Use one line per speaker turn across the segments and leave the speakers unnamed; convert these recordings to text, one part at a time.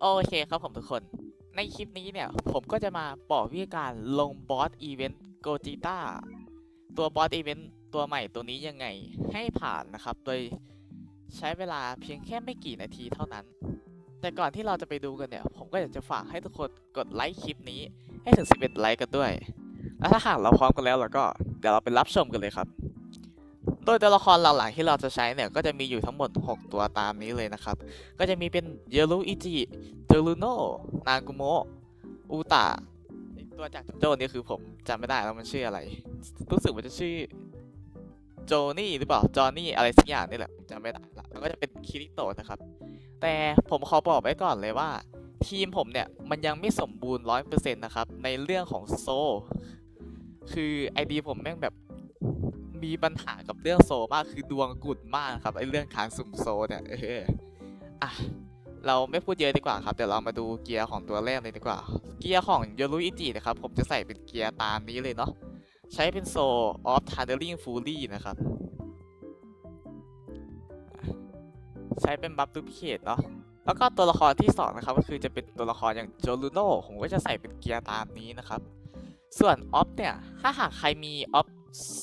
โอเคครับผมทุกคน ในคลิปนี้เนี่ย ผมก็จะมาบอกวิธีการลงบอสอีเวนต์โกจิต้าตัวบอสอีเวนต์ตัวใหม่ตัวนี้ยังไงให้ผ่านนะครับ โดยใช้เวลาเพียงแค่ไม่กี่นาทีเท่านั้น แต่ก่อนที่เราจะไปดูกันเนี่ย ผมก็อยากจะฝากให้ทุกคนกดไลค์คลิปนี้ให้ถึง 11 ไลค์กันด้วย แล้วถ้าหากเราพร้อมกันแล้วเราก็เดี๋ยวเราไปรับชมกันเลยครับ โดยตัวละครหลักๆที่เราจะใช้เนี่ย ก็จะมีอยู่ทั้งหมด 6 ตัวตามนี้เลยนะครับ ก็จะมีเป็นเยลูอิจิเจลูโนนากุโมะอูตะตัวจากโจนี่คือผมจำไม่ได้แล้วมันชื่ออะไร รู้สึกว่าจะชื่อโจนี่หรือเปล่า จอนี่อะไรสักอย่างนี่แหละจำไม่ได้ละแล้วก็จะเป็นคิริโตะนะครับ แต่ผมขอบอกไว้ก่อนเลยว่า ทีมผมเนี่ยมันยังไม่สมบูรณ์ร้อยเปอร์เซ็นต์นะครับ ในเรื่องของโซ คือไอดีผมแม่งแบบ มีปัญหากับเรื่องโซมากคือดวงกุดมากครับไอเรื่องการสุ่มโซเนี่ยเอออะเราไม่พูดเยอะดีกว่าครับเดี๋ยวเรามาดูเกียร์ของตัวแรกเลยดีกว่า เกียร์ของโยรุอิจินะครับผมจะใส่เป็นเกียร์ตามนี้เลยเนาะใช้เป็นโซออฟทันเดลิงฟูลี่นะครับใช้เป็นบัฟดูพิเคทเนาะแล้วก็ตัวละครที่สองนะครับก็คือจะเป็นตัวละครอย่างโจลูโน่ผมก็จะใส่เป็นเกียร์ตามนี้นะครับ ส่วนออฟเนี่ย ถ้าหากใครมีออฟ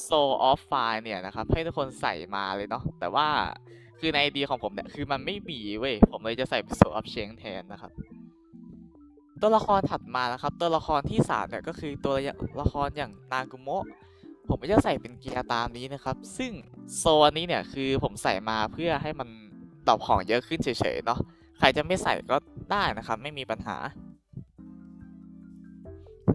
โซออฟไฟเนี่ยนะครับ ให้ทุกคนใส่มาเลยเนาะแต่ว่าคือในไอเดียของผมเนี่ย คือมันไม่มีเว้ย ผมเลยจะใส่เป็นโซออฟเชงแทนนะครับ ตัวละครถัดมานะครับ ตัวละครที่สามเนี่ยก็คือตัวละครอย่างนากุโมะผมจะใส่เป็นเกียร์ตามนี้นะครับ ซึ่งโซนนี้เนี่ยคือผมใส่มาเพื่อให้มันดรอปของเยอะขึ้นเฉยๆเนาะใครจะไม่ใส่ก็ได้นะครับ ไม่มีปัญหา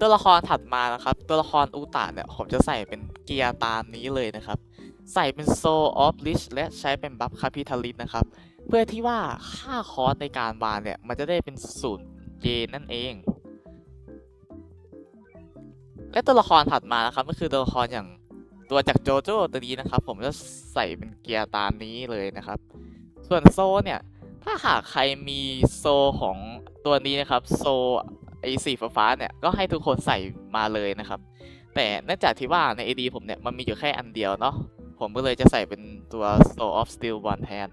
ตัวละครถัดมานะครับ ตัวละครอูตะเนี่ยผมจะใส่เป็น เกียร์ตามนี้เลยนะครับ ใส่เป็นโซออฟลิชและใช้เป็นบัฟคาพิทาลิสนะครับ เพื่อที่ว่าค่าคอสในการวานเนี่ย มันจะได้เป็นศูนย์เยนนั่นเอง และตัวละครถัดมานะครับก็คือตัวละครอย่างตัวจากโจโจ้ตัวนี้นะครับ ผมจะใส่เป็นเกียร์ตามนี้เลยนะครับ ส่วนโซเนี่ยถ้าหากใครมีโซของตัวนี้นะครับ โซไอสีฟ้าเนี่ยก็ให้ทุกคนใส่มาเลยนะครับ แต่เนื่องจากที่ว่าใน AD ผมเนี่ยมันมีอยู่แค่อันเดียวเนาะผมก็เลยจะใส่เป็นตัว Soul of Steel One แทน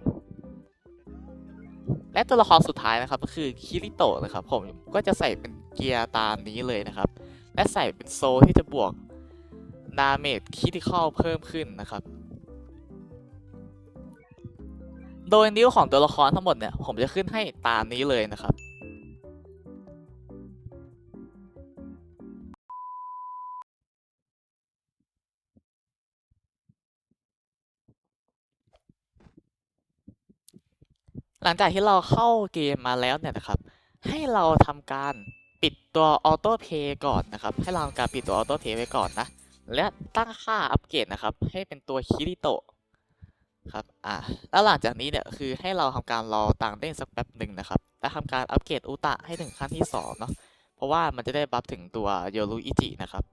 และตัวละครสุดท้ายนะครับก็คือคิริโตะนะครับ ผมก็จะใส่เป็นเกียร์ตามนี้เลยนะครับ และใส่เป็นโซที่จะบวกดาเมจคิติคอลเพิ่มขึ้นนะครับ โดยนิ้วของตัวละครทั้งหมดเนี่ย ผมจะขึ้นให้ตามนี้เลยนะครับ หลังจากที่เราเข้าเกมมาแล้วเนี่ยนะครับ ให้เราทำการปิดตัวออโต้เพย์ก่อนนะครับ ให้เราทำการปิดตัวออโต้เพย์ไว้ก่อนนะ และตั้งค่าอัปเกรดนะครับ ให้เป็นตัวคิริโตะครับ อ่า แล้วหลังจากนี้เนี่ยคือให้เราทำการรอต่างเด้งสักแป๊บหนึ่งนะครับ และทำการอัปเกรดอุตะให้ถึงขั้นที่สองเนาะ เพราะว่ามันจะได้บัฟถึงตัวโยรุอิจินะครับ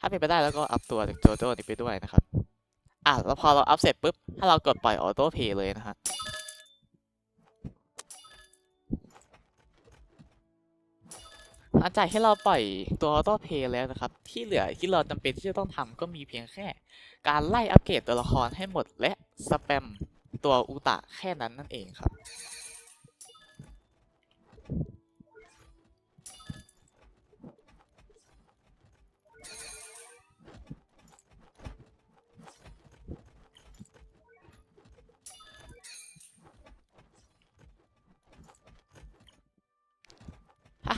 ถ้าเป็นไปได้แล้วก็อัพตัวโจโจ้นี้ไปด้วยนะครับ อะแล้วพอเราอัพเสร็จปุ๊บ ถ้าเรากดปล่อยออโต้เพย์เลยนะฮะ หลังจากที่เราปล่อยตัวออโต้เพย์แล้วนะครับ ที่เหลือที่เราจำเป็นที่จะต้องทำก็มีเพียงแค่ การไล่อัปเกรดตัวละครให้หมดและสแปมตัวอุตะแค่นั้นนั่นเองครับ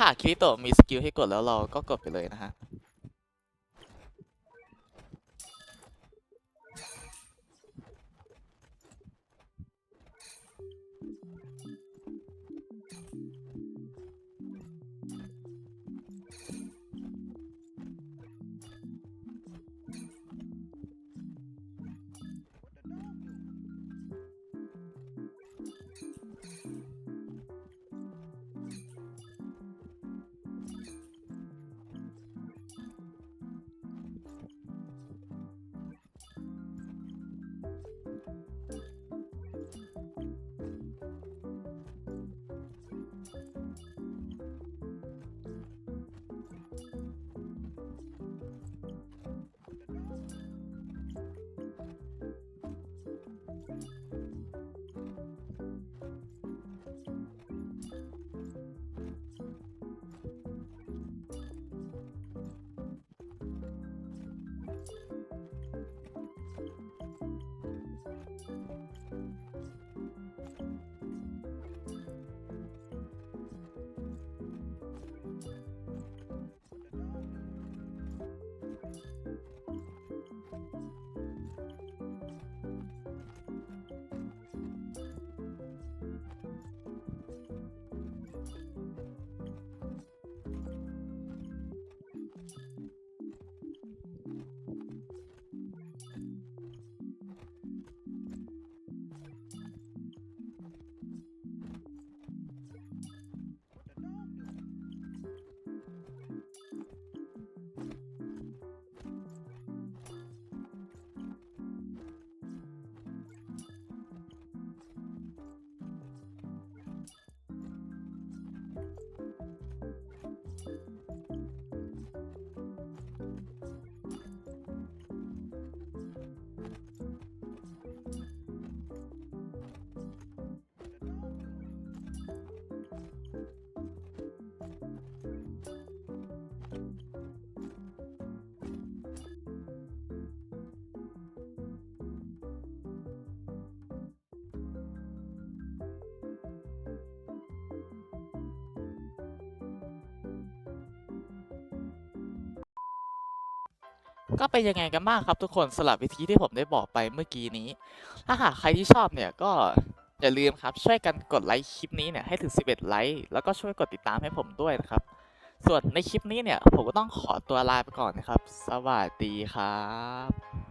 หากคิริโตะมีสกิลให้กดแล้วเราก็กดไปเลยนะฮะ ก็เป็นยังไงกันบ้างครับทุกคนสลับวิธีที่ผมได้บอกไปเมื่อกี้นี้ ถ้าหากใครที่ชอบเนี่ยก็อย่าลืมครับช่วยกันกดไลค์คลิปนี้เนี่ยให้ถึง 11 ไลค์แล้วก็ช่วยกดติดตามให้ผมด้วยนะครับ ส่วนในคลิปนี้เนี่ยผมก็ต้องขอตัวลาไปก่อนนะครับ สวัสดีครับ